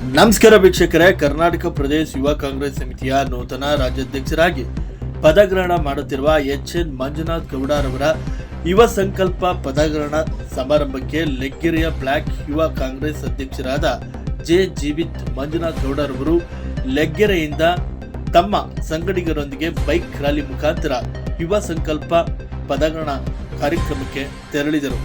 ನಮಸ್ಕಾರ ವೀಕ್ಷಕರೇ, ಕರ್ನಾಟಕ ಪ್ರದೇಶ ಯುವ ಕಾಂಗ್ರೆಸ್ ಸಮಿತಿಯ ನೂತನ ರಾಜ್ಯಾಧ್ಯಕ್ಷರಾಗಿ ಪದಗ್ರಹಣ ಮಾಡುತ್ತಿರುವ ಎಚ್ ಎನ್ ಮಂಜುನಾಥ್ ಗೌಡರವರ ಯುವ ಸಂಕಲ್ಪ ಪದಗ್ರಹಣ ಸಮಾರಂಭಕ್ಕೆ ಲೆಗ್ಗೆರೆಯ ಬ್ಲಾಕ್ ಯುವ ಕಾಂಗ್ರೆಸ್ ಅಧ್ಯಕ್ಷರಾದ ಜೆ. ಜೀವಿತ್ ಮಂಜುನಾಥ್ ಗೌಡರವರು ಲೆಗ್ಗೆರೆಯಿಂದ ತಮ್ಮ ಸಂಗಡಿಗರೊಂದಿಗೆ ಬೈಕ್ ರ್ಯಾಲಿ ಮುಖಾಂತರ ಯುವ ಸಂಕಲ್ಪ ಪದಗ್ರಹಣ ಕಾರ್ಯಕ್ರಮಕ್ಕೆ ತೆರಳಿದರು.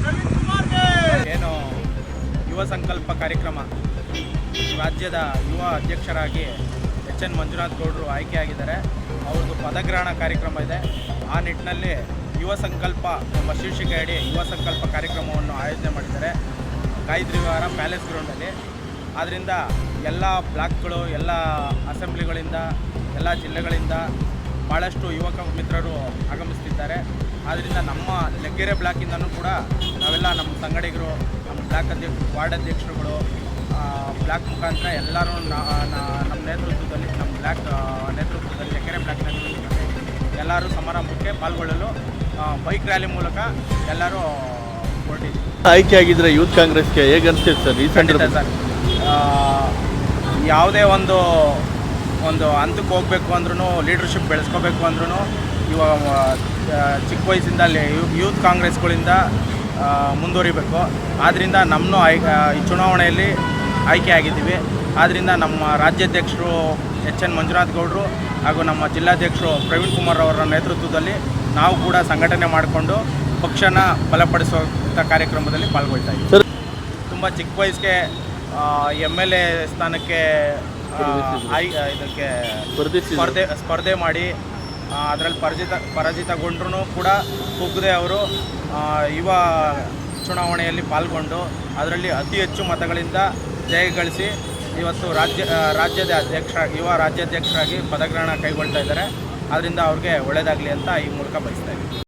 ಪ್ರವೀಣ್ ಕುಮಾರ್ಗೆ! ಏನು ಯುವ ಸಂಕಲ್ಪ ಕಾರ್ಯಕ್ರಮ. ರಾಜ್ಯದ ಯುವ ಅಧ್ಯಕ್ಷರಾಗಿ ಎಚ್ ಎನ್ ಮಂಜುನಾಥ್ ಗೌಡರು ಆಯ್ಕೆಯಾಗಿದ್ದಾರೆ. ಅವ್ರದ್ದು ಪದಗ್ರಹಣ ಕಾರ್ಯಕ್ರಮ ಇದೆ. ಆ ನಿಟ್ಟಿನಲ್ಲಿ ಯುವ ಸಂಕಲ್ಪ ನಮ್ಮ ಶೀರ್ಷಿಕೆಯಡಿ ಯುವ ಸಂಕಲ್ಪ ಕಾರ್ಯಕ್ರಮವನ್ನು ಆಯೋಜನೆ ಮಾಡಿದ್ದಾರೆ ಗಾಯತ್ರಿ ವಿವಾರ ಪ್ಯಾಲೇಸ್ ಗ್ರೌಂಡಲ್ಲಿ. ಆದ್ದರಿಂದ ಎಲ್ಲ ಬ್ಲಾಕ್ಗಳು, ಎಲ್ಲ ಅಸೆಂಬ್ಲಿಗಳಿಂದ, ಎಲ್ಲ ಜಿಲ್ಲೆಗಳಿಂದ ಭಾಳಷ್ಟು ಯುವಕ ಮಿತ್ರರು ಆಗಮಿಸ್ತಿದ್ದಾರೆ. ಆದ್ದರಿಂದ ನಮ್ಮ ಲೆಗ್ಗೆರೆ ಬ್ಲಾಕಿಂದನೂ ಕೂಡ ನಾವೆಲ್ಲ ನಮ್ಮ ಸಂಗಡಿಗರು, ನಮ್ಮ ಬ್ಲಾಕ್ ಅಧ್ಯಕ್ಷ, ವಾರ್ಡ್ ಅಧ್ಯಕ್ಷರುಗಳು ಬ್ಲಾಕ್ ಮುಖಾಂತರ ಎಲ್ಲರೂ ನಮ್ಮ ನೇತೃತ್ವದಲ್ಲಿ, ನಮ್ಮ ಬ್ಲಾಕ್ ನೇತೃತ್ವದಲ್ಲಿ ಲೆಕ್ಕೆರೆ ಬ್ಲಾಕ್ ನೇತೃತ್ವದಲ್ಲಿ ಎಲ್ಲರೂ ಸಮಾರಂಭಕ್ಕೆ ಪಾಲ್ಗೊಳ್ಳಲು ಬೈಕ್ ರ್ಯಾಲಿ ಮೂಲಕ ಎಲ್ಲರೂ ಆಯ್ಕೆ ಆಗಿದ್ರೆ ಯೂತ್ ಕಾಂಗ್ರೆಸ್ಗೆ ಹೇಗೆ ಅನಿಸ್ತಿದೆ ಸರ್ ಈ ಖಂಡಿತ ಸರ್. ಆ, ಯಾವುದೇ ಒಂದು ಒಂದು ಹಂತಕ್ಕೆ ಹೋಗಬೇಕು ಅಂದ್ರೂ ಲೀಡರ್ಶಿಪ್ ಬೆಳೆಸ್ಕೋಬೇಕು ಅಂದ್ರೂ ಇವಾಗ ಆ, ಚಿಕ್ಕ ವಯಸ್ಸಿಂದ ಯೂತ್ ಕಾಂಗ್ರೆಸ್ಗಳಿಂದ ಆ, ಮುಂದುವರಿಬೇಕು. ಆದ್ದರಿಂದ ನಮ್ಮನ್ನು ಆಯ್ಕೆ ಆ, ಈ ಚುನಾವಣೆಯಲ್ಲಿ ಆಯ್ಕೆ ಆಗಿದ್ದೀವಿ. ಆದ್ದರಿಂದ ನಮ್ಮ ರಾಜ್ಯಾಧ್ಯಕ್ಷರು ಎಚ್ ಎನ್ ಮಂಜುನಾಥ್ ಗೌಡರು ಹಾಗೂ ನಮ್ಮ ಜಿಲ್ಲಾಧ್ಯಕ್ಷರು ಪ್ರವೀಣ್ ಕುಮಾರ್ ಅವರ ನೇತೃತ್ವದಲ್ಲಿ ನಾವು ಕೂಡ ಸಂಘಟನೆ ಮಾಡಿಕೊಂಡು ಪಕ್ಷನ ಬಲಪಡಿಸುವಂಥ ಕಾರ್ಯಕ್ರಮದಲ್ಲಿ ಪಾಲ್ಗೊಳ್ತಾ ಇದ್ದೀವಿ. ತುಂಬ ಚಿಕ್ಕ ವಯಸ್ಸಿಗೆ ಎಂ ಎಲ್ ಎ ಸ್ಥಾನಕ್ಕೆ ಆಯ್ ಇದಕ್ಕೆ. ಸ್ಪರ್ಧೆ ಸ್ಪರ್ಧೆ ಮಾಡಿ ಅದರಲ್ಲಿ ಪರಾಜಿತ ಪರಾಜಿತಗೊಂಡ್ರೂ ಕೂಡ ಕುಗ್ಗದೆ ಅವರು ಯುವ ಚುನಾವಣೆಯಲ್ಲಿ ಪಾಲ್ಗೊಂಡು ಅದರಲ್ಲಿ ಅತಿ ಹೆಚ್ಚು ಮತಗಳಿಂದ ಜಯ ಗಳಿಸಿ ಇವತ್ತು ರಾಜ್ಯ ರಾಜ್ಯದ ಅಧ್ಯಕ್ಷ ಯುವ ರಾಜ್ಯಾಧ್ಯಕ್ಷರಾಗಿ ಪದಗ್ರಹಣ ಕೈಗೊಳ್ತಾ ಇದ್ದಾರೆ. ಅದರಿಂದ ಅವ್ರಿಗೆ ಒಳ್ಳೇದಾಗಲಿ ಅಂತ ಈ ಮೂಲಕ ಬಯಸ್ತಾ ಇದ್ದೀನಿ.